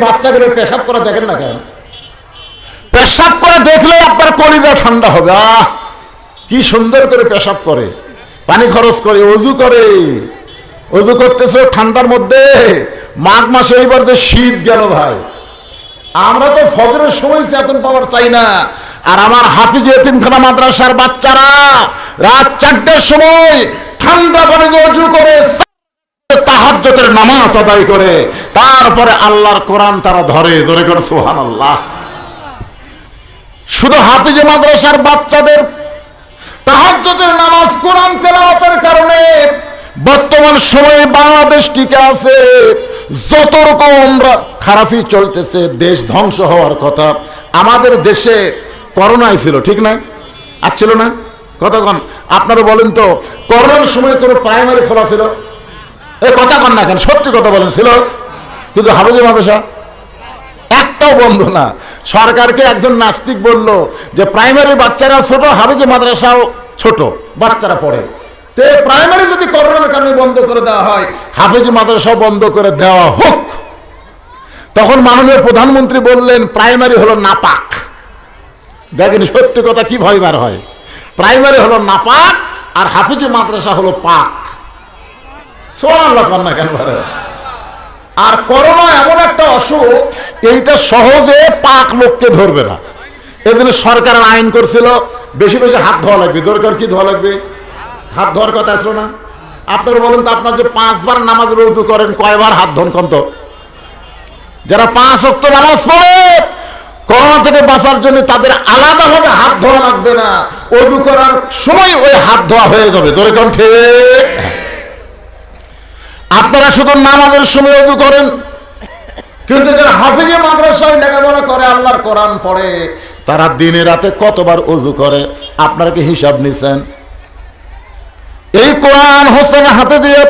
বাচ্চাগুলো পেশাব করে দেখেন না কেন? পেশাব করে দেখলে আপনার কলিজা ঠান্ডা হবে। আহ, কি সুন্দর করে পেশাব করে। পানি খরচ করে, অজু করে। অজু করতেছে ঠান্ডার মধ্যে। মাঘ মাসে এইবার যে শীত গেল ভাই। আমরা তো ফজরের সময় চেতন পাওয়ার চাই না। আর আমার হাফিজ এতিমখানা মাদ্রাসার বাচ্চারা রাত চারটের সময় ঠান্ডা পানিতে অজু করে তাহাজ্জতের নামাজ আদায় করে, তারপরে আল্লাহর কোরআন তারা ধরে ধরে করে সোহান আল্লাহ শুধু হাফিজে মাদ্রাসার বাচ্চাদের নামাজ কোরআন তেলাওয়াতের কারণে বর্তমান সময়ে বাংলাদেশ টিকে আছে। যত রকম চলতেছে, দেশ ধ্বংস হওয়ার কথা, আমাদের দেশে করোনাই ছিল ঠিক না? আর ছিল না? কতক্ষণ? আপনারা বলেন তো, করোনার সময় কোনো প্রাইমারি খোলা ছিল? এ কথা কন না কেন, সত্যি কথা বলেন, ছিল? কিন্তু হাফিজে মাদ্রাসা? একটাও বন্ধ না। সরকারকে একজন নাস্তিক বলল যে, প্রাইমারি বাচ্চারা ছোট, হাফিজে মাদ্রাসাও ছোট, বাচ্চারা পড়ে। তো প্রাইমারি যদি করোনার কারণে বন্ধ করে দেওয়া হয়, হাফিজ মাদ্রাসাও বন্ধ করে দেওয়া হোক। তখন মাননীয় প্রধানমন্ত্রী বললেন, প্রাইমারি হলো নাপাক। দেখেন, সত্যি কথা কি ভয়বার হয়। প্রাইমারি হলো নাপাক আর হাফিজ মাদ্রাসা হলো পাক। ভারে আর করোনা এমন একটা অসুখ, এইটা সহজে পাক লোককে ধরবে না। সরকার আইন করছিল, বেশি বেশি হাত ধোয়া লাগবে। দরকার কি ধোয়া লাগবে? হাত ধোয়ার কথা আসলো না? আপনারা বলেন তো আপনার যে পাঁচবার নামাজ রুজু করেন, কয়বার হাত ধন কন্ত? যারা পাঁচ অক্ট নামাজ পড়ে, করোনা থেকে বাঁচার জন্য তাদের আলাদাভাবে হাত ধোয়া লাগবে না। অজু করার সময় ওই হাত ধোয়া হয়ে যাবে। দরকার ঠিক আপনারা শুধু নামাজের সময় অজু করেন। কিন্তু যারা হাফিজে মাদ্রাসায় লেখাপড়া করে, আল্লাহর কোরআন পড়ে, তারা দিনে রাতে কতবার উজু করে? আপনারা কি হিসাব নিছেন? এই কোরআন হোসেন হাতে দিয়ে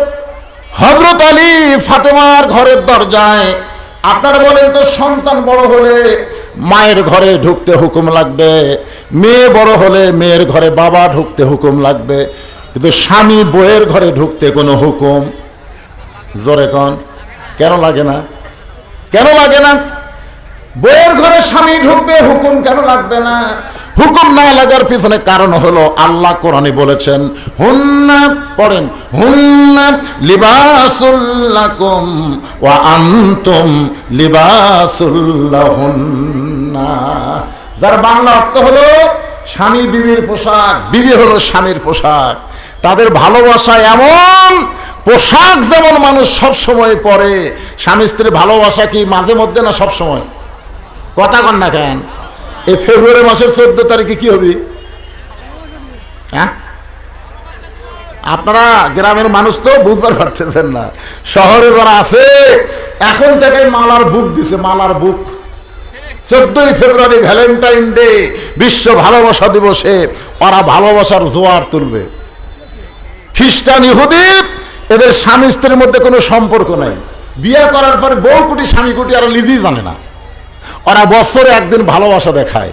হজরত আলী ফাতেমার ঘরের দরজায় আপনারা বলেন তো, সন্তান বড় হলে মায়ের ঘরে ঢুকতে হুকুম লাগবে, মেয়ে বড় হলে মেয়ের ঘরে বাবা ঢুকতে হুকুম লাগবে, কিন্তু স্বামী বইয়ের ঘরে ঢুকতে কোনো হুকুম জোরে কন। কেন লাগে না? কেন লাগে না? বইয়ের ঘরে স্বামী ঢুকবে, হুকুম কেন লাগবে না? হুকুম না লাগার পিছনে কারণ হলো আল্লাহ কোরআনে বলেছেন, হুন্না পড়েন, হুন্না লিবাসুল্লাকুম ওয়া আনতুম লিবাসুল্লাহুন্না যার বাংলা অর্থ হলো স্বামী বিবির পোশাক, বিবি হলো স্বামীর পোশাক। তাদের ভালোবাসা এমন পোশাক যেমন মানুষ সব সময় পরে, স্বামী স্ত্রীর ভালোবাসা কি মাঝে মধ্যে না সব সময় কথা কন না কেন? এই ফেব্রুয়ারি মাসের চোদ্দ তারিখে কি হবে? হ্যাঁ? আপনারা গ্রামের মানুষ তো বুঝবার পারতেছেন না। শহরে যারা আছে, এখন থেকে মালার বুক দিছে, মালার বুক। চোদ্দই ফেব্রুয়ারি ভ্যালেন্টাইন ডে, বিশ্ব ভালোবাসা দিবসে, ওরা ভালোবাসার জোয়ার তুলবে। খ্রিস্টান ইহুদি এদের স্বামী স্ত্রীর মধ্যে কোনো সম্পর্ক নাই। বিয়ে করার পরে বউ কুটি স্বামী কুটি আর লিজেই জানে না। ওরা বছরে একদিন ভালোবাসা দেখায়।